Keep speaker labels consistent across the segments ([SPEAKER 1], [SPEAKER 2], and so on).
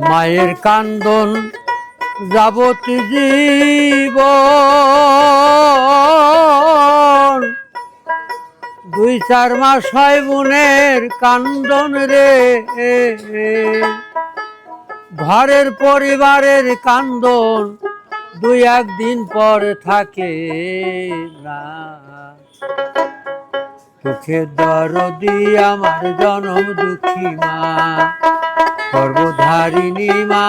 [SPEAKER 1] মায়ের কান্দন যাবতী জীব দুই চার মাস হয় বোনের কান্দন রে। ঘরের পরিবারের কান্দন দুই একদিন পর থাকে না। চোখে দরদি আমার জনম দুঃখী মা। সর্বধারিণী মা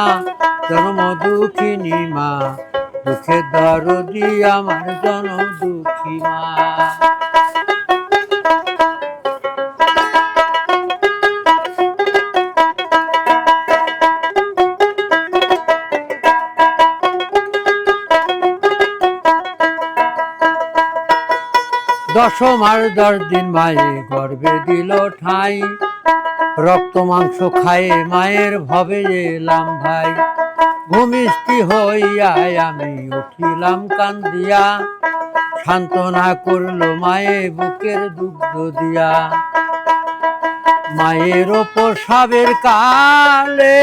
[SPEAKER 1] জন্ম দুঃখিনী মা দুঃখে দরদি আমার জনম দুঃখী মা। দশম আর দশ দিন মায়ে গর্বে দিল ঠাই। রক্ত মাংস খায়ে, মায়ের ভবে এলাম ভাই। ভূমিষ্ঠি হইয়ায় আমি উঠিলাম কান্দিয়া, সান্ত্বনা করল মায়ে বুকের দুগ্ধ দিয়া। মায়ের ওপর সাবের কালে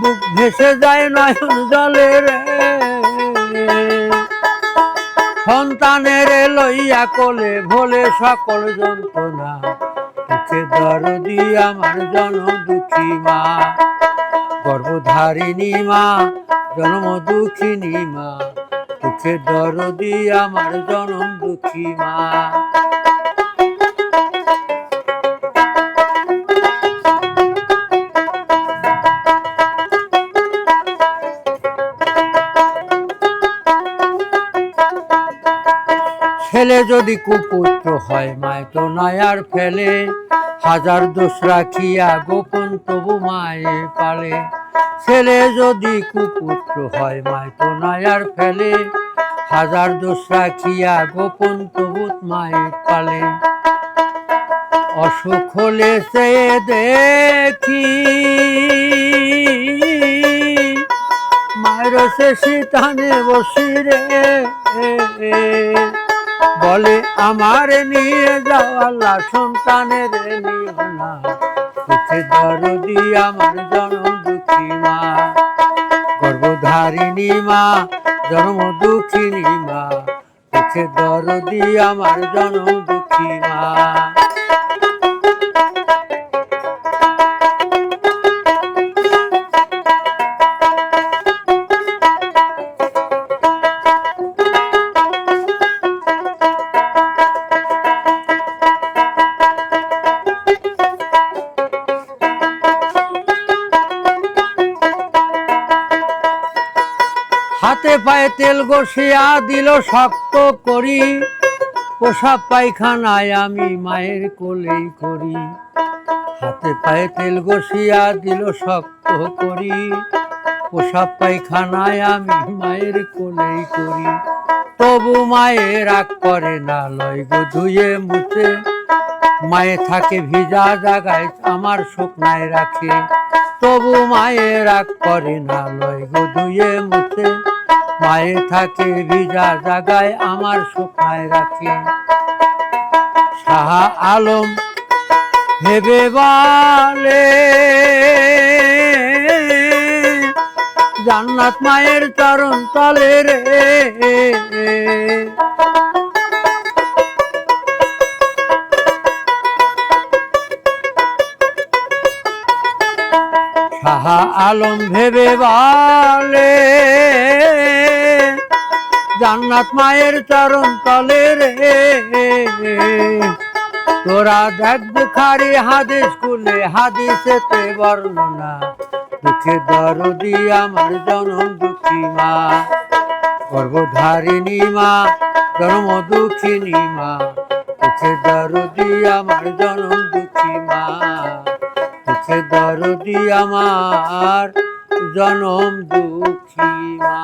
[SPEAKER 1] বুক ভেসে যায় নয়ন জলে রে। সন্তানের লইয়া কোলে ভোলে সকল যন্ত্রণা। দুঃখে দরদি আমার জন দুঃখী মা। গর্ভধারিণী মা, জন্ম দুঃখিনী মা। দুঃখে দরদি আমার জনম দুঃখী মা। ছেলে যদি কুপুত্র হয় মায় তো নয়ার ফেলে, হাজার দোষ রাখিয়া গোপন তবু মায়ে পালে। ছেলে যদি কুপুত্র হয় মায় তো নয়ার ফেলে, হাজার দোষ রাখিয়া গোপন তবু মায়ে পালে। অসুখ হলে সে দেখি, মায়ের সে শীতানে বসি রে বলে, আমার নিয়ে যাওয়ালা সন্তানের নিও না। সুখে আমার জন্ম দুঃখী মা। গর্ভধারিণী মা, জন্ম দুঃখিনী মা। সুখে দরদি আমার জন্ম দুঃখী মা। হাতে পায়ে তেল ঘষিয়া দিল শক্ত করি। পোশাক পায়খানায় আমি মায়ের কোলেই করি। হাতে পায়ে তেল ঘষিয়া দিল শক্ত করি। পোশাক পায়খানায় আমি মায়ের কোলেই করি। তবু মায়ের রাগ করে না, লয় গো ধুয়ে মুছে। মায়ে থাকে ভিজা জাগায় আমার শুকনায় রাখে। তবু মায়ের রাগ করে না, লয় গো ধুয়ে মুছে। মায়ে থাকে ভিজা জাগায় আমার শুকায় রাখে। শাহ আলম ভেবে বালে, জান্নাত মায়ের চরণ তলে রে। আলম ভেবে বলে, জান্নাত মায়ের চরণ তলে রে। তোরা দেখ বুখারি হাদিস, কুলে হাদিসেতে বর্ণনা। দুঃখে দরদি আমার জনম দুঃখী মা। গর্ভধারিণী মা, জন্ম দুঃখিনী মা। দুঃখে দরদি আমার জনম দুঃখী মা। দুঃখে দরদি আমার জনম দুঃখী মা।